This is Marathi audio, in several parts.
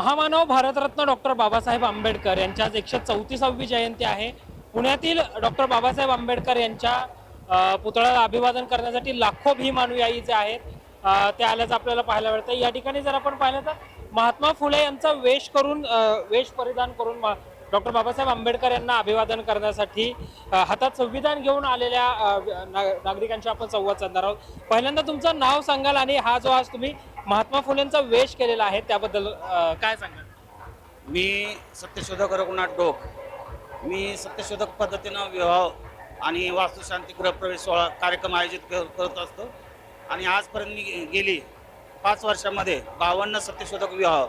महामानव भारतरत्न डॉक्टर बाबासाहेब आंबेडकर यांच्या आज एकशे चौतीसावी जयंती आहे. पुण्यातील डॉक्टर बाबासाहेब आंबेडकर यांच्या पुतळ्याला अभिवादन करण्यासाठी लाखो भीम अनुयायी जे आहेत ते आल्याचं आपल्याला पाहायला मिळतं या ठिकाणी जर आपण पाहिलं तर महात्मा फुले यांचा वेश करून वेश परिधान करून डॉक्टर बाबासाहेब आंबेडकर यांना अभिवादन करण्यासाठी हातात संविधान घेऊन आलेल्या ना- नागरिकांशी आपण संवाद साधणार आहोत. पहिल्यांदा तुमचं नाव सांगाल आणि हा जो आज तुम्ही महात्मा फुलेंचा वेश केलेला आहे त्याबद्दल अ, काय सांगाल? मी सत्यशोधक रघुनाथ डोक. मी सत्यशोधक पद्धतीनं विवाह आणि वास्तुशांती गृहप्रवेश सोहळा कार्यक्रम आयोजित कर- करत असतो. आणि आजपर्यंत मी गे- गेली पाच वर्षामध्ये बावन्न सत्यशोधक विवाह.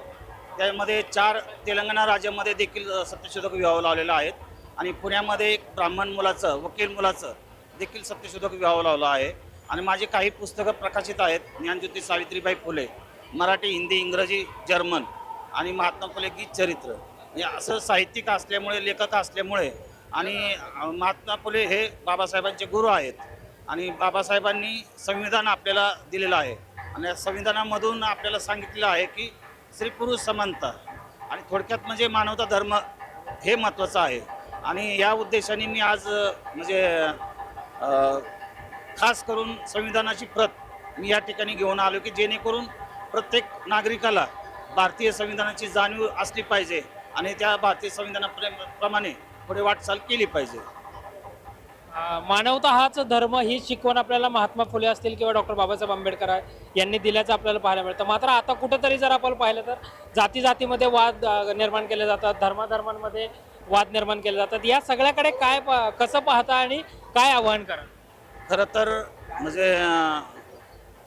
त्यामध्ये चार तेलंगणा राज्यामध्ये देखील अ, सत्यशोधक विवाह लावलेला आहेत. आणि पुण्यामध्ये एक ब्राह्मण मुलाचं वकील मुलाचं देखील सत्यशोधक विवाह लावला आहे. आणि माझी काही पुस्तकं प्रकाशित आहेत. ज्ञानज्योती सावित्रीबाई फुले मराठी हिंदी इंग्रजी जर्मन आणि महात्मा फुले गीत चरित्र. हे असं साहित्यिक असल्यामुळे लेखक असल्यामुळे आणि महात्मा फुले हे बाबासाहेबांचे गुरु आहेत. आणि बाबासाहेबांनी संविधान आपल्याला दिलेलं आहे. आणि या संविधानामधून आपल्याला सांगितलेलं आहे की स्त्री पुरुष समानता आणि थोडक्यात म्हणजे मानवता धर्म हे महत्त्वाचं आहे. आणि या उद्देशाने मी आज म्हणजे खास करून संविधानाची प्रत मी या ठिकाणी घेऊन आलो की जेणेकरून प्रत्येक नागरिकाला भारतीय संविधानाची जाणीव असली पाहिजे आणि त्या भारतीय संविधानाप्रमाणे पुढे वाटचाल केली पाहिजे. मानवता हाच धर्म ही शिकवण आपल्याला महात्मा फुले असतील किंवा डॉक्टर बाबासाहेब आंबेडकर यांनी दिल्याचं आपल्याला पाहायला मिळतं. मात्र आता कुठंतरी जर आपण पाहिलं तर जाती जातीमध्ये वाद निर्माण केले जातात धर्माधर्मांमध्ये वाद निर्माण केले जातात. या सगळ्याकडे काय कसं पाहता आणि काय आवाहन करा खरं तर म्हणजे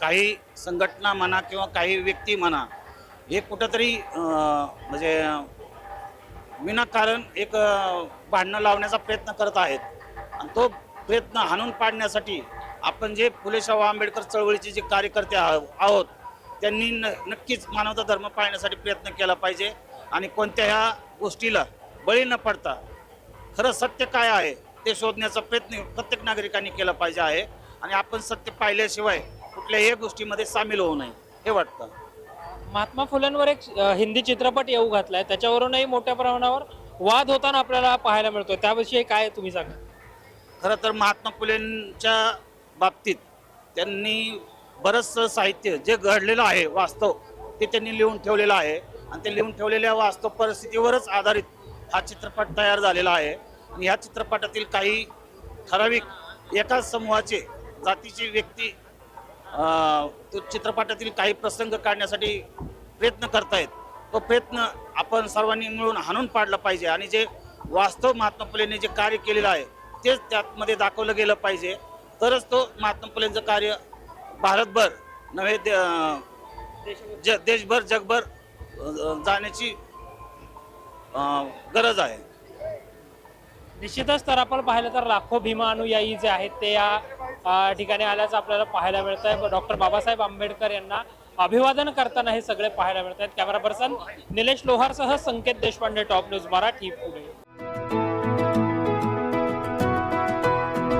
काही संघटना म्हणा किंवा काही व्यक्ती म्हणा हे कुठंतरी म्हणजे विनाकारण एक भांडणं लावण्याचा प्रयत्न करत आहेत. आणि तो प्रयत्न हाणून पाडण्यासाठी आपण जे फुले शाहू आंबेडकर चळवळीचे जे कार्यकर्ते आहो- आहोत त्यांनी न नक्कीच मानवता धर्म पाळण्यासाठी प्रयत्न केला पाहिजे. आणि कोणत्या ह्या गोष्टीला बळी न पडता खरं सत्य काय आहे ते शोधण्याचा प्रयत्न प्रत्येक नागरिकांनी केला पाहिजे आहे. आणि आपण सत्य पाहिल्याशिवाय कुठल्याही गोष्टीमध्ये सामील होऊ नये हे वाटतं. महात्मा फुलेंवर एक हिंदी चित्रपट येऊ घातलाय. त्याच्यावरूनही मोठ्या प्रमाणावर वाद होताना आपल्याला पाहायला मिळतो त्याविषयी काय तुम्ही सांगा खरं तर महात्मा फुलेंच्या बाबतीत त्यांनी बरंचसं साहित्य जे घडलेलं आहे वास्तव ते त्यांनी लिहून ठेवलेलं आहे. आणि ते लिहून ठेवलेल्या वास्तव परिस्थितीवरच आधारित हा चित्रपट तयार झालेला आहे. या ह्या चित्रपटातील काही ठराविक एकाच समूहाचे जातीची व्यक्ती तो चित्रपटातील काही प्रसंग काढण्यासाठी प्रयत्न करतायत. तो प्रयत्न आपण सर्वांनी मिळून हाणून पाडला पाहिजे आणि जे वास्तव महात्मा फुलेंनी जे कार्य केलेलं आहे तेच त्यामध्ये दाखवलं गेलं पाहिजे. तरच तो महात्मा फुलेंचं कार्य भारतभर नव्हे दे- ज देशभर जगभर जाण्याची गरज आहे. निश्चितच तर आपण पाहिलं तर लाखो भीमा अनुयायी जे आहेत ते या ठिकाणी आल्याचं आपल्याला पाहायला मिळत आहे डॉक्टर बाबासाहेब आंबेडकर यांना अभिवादन करताना हे सगळे पाहायला मिळत आहेत कॅमेरा पर्सन निलेश लोहारसह संकेत देशपांडे टॉप न्यूज मराठी पुणे.